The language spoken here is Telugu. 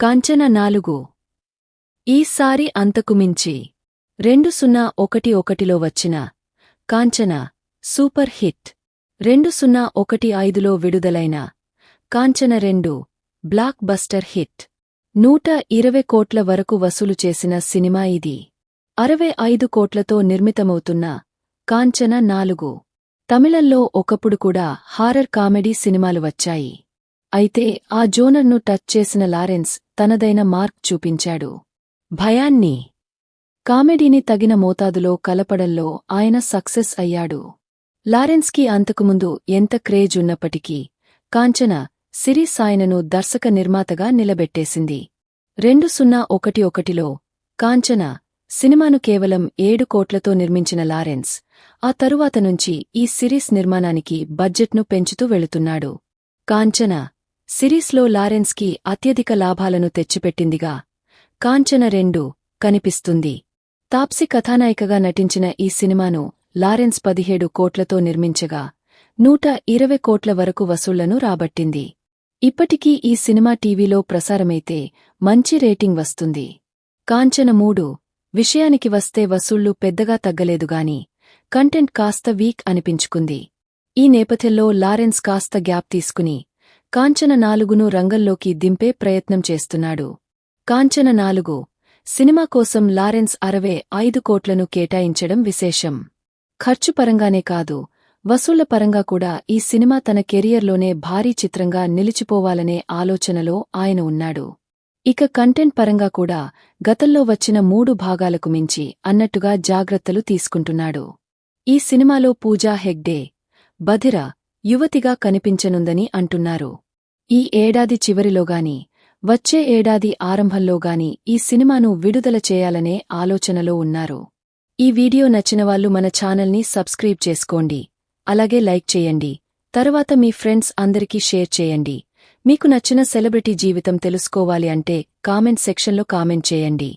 కాంచన నాలుగు. ఈసారి అంతకుమించి రెండు సున్నా ఒకటి ఒకటిలో వచ్చిన కాంచన సూపర్ హిట్. రెండు సున్నా ఒకటి ఐదులో విడుదలైన కాంచన రెండు బ్లాక్ బస్టర్ హిట్. నూట ఇరవై కోట్ల వరకు వసూలు చేసిన సినిమా ఇది. అరవై ఐదు కోట్లతో నిర్మితమవుతున్న కాంచన నాలుగు. తమిళంలో ఒకప్పుడు కూడా హారర్ కామెడీ సినిమాలు వచ్చాయి. అయితే ఆ జోనర్ను టచ్ చేసిన లారెన్స్ తనదైన మార్క్ చూపించాడు. భయాన్ని. కామెడీని తగిన మోతాదులో కలపడంలో ఆయన సక్సెస్ అయ్యాడు. లారెన్స్కి అంతకుముందు ఎంత క్రేజ్ ఉన్నప్పటికీ కాంచన సిరీస్ ఆయనను దర్శక నిర్మాతగా నిలబెట్టేసింది. రెండు సున్నా ఒకటి ఒకటిలో కాంచన సినిమాను కేవలం ఏడు కోట్లతో నిర్మించిన లారెన్స్ ఆ తరువాత నుంచి ఈ సిరీస్ నిర్మాణానికి బడ్జెట్ను పెంచుతూ వెళుతున్నాడు. కాంచన సిరీస్లో లారెన్స్కి అత్యధిక లాభాలను తెచ్చిపెట్టిందిగా కాంచన రెండు కనిపిస్తుంది. తాప్సి కథానాయికగా నటించిన ఈ సినిమాను లారెన్స్ పదిహేడు కోట్లతో నిర్మించగా నూట ఇరవై కోట్ల వరకు వసూళ్ళను రాబట్టింది. ఇప్పటికీ ఈ సినిమా టీవీలో ప్రసారమైతే మంచి రేటింగ్ వస్తుంది. కాంచన మూడు విషయానికి వస్తే వసూళ్ళు పెద్దగా తగ్గలేదుగాని కంటెంట్ కాస్త వీక్ అనిపించుకుంది. ఈ నేపథ్యంలో లారెన్స్ కాస్త గ్యాప్ తీసుకుని కాంచన నాలుగును రంగంలోకి దింపే ప్రయత్నం చేస్తున్నాడు. కాంచన నాలుగు సినిమా కోసం లారెన్స్ అరవై ఐదు కోట్లను కేటాయించడం విశేషం. ఖర్చు పరంగానే కాదు వసూళ్ళ పరంగా కూడా ఈ సినిమా తన కెరియర్లోనే భారీ చిత్రంగా నిలిచిపోవాలనే ఆలోచనలో ఆయన ఉన్నాడు. ఇక కంటెంట్ పరంగా కూడా గతంలో వచ్చిన మూడు భాగాలకు మించి అన్నట్టుగా జాగ్రత్తలు తీసుకుంటున్నాడు. ఈ సినిమాలో పూజా హెగ్డే బధిర యువతిగా కనిపించనుందని అంటున్నారు. ఈ ఏడాది చివరిలోగాని వచ్చే ఏడాది ఆరంభంలోగాని ఈ సినిమాను విడుదల చేయాలనే ఆలోచనలో ఉన్నారు. ఈ వీడియో నచ్చినవాళ్ళు మన ఛానల్ని సబ్స్క్రైబ్ చేసుకోండి. అలాగే లైక్ చేయండి. తరువాత మీ ఫ్రెండ్స్ అందరికీ షేర్ చేయండి. మీకు నచ్చిన సెలబ్రిటీ జీవితం తెలుసుకోవాలి అంటే కామెంట్ సెక్షన్లో కామెంట్ చేయండి.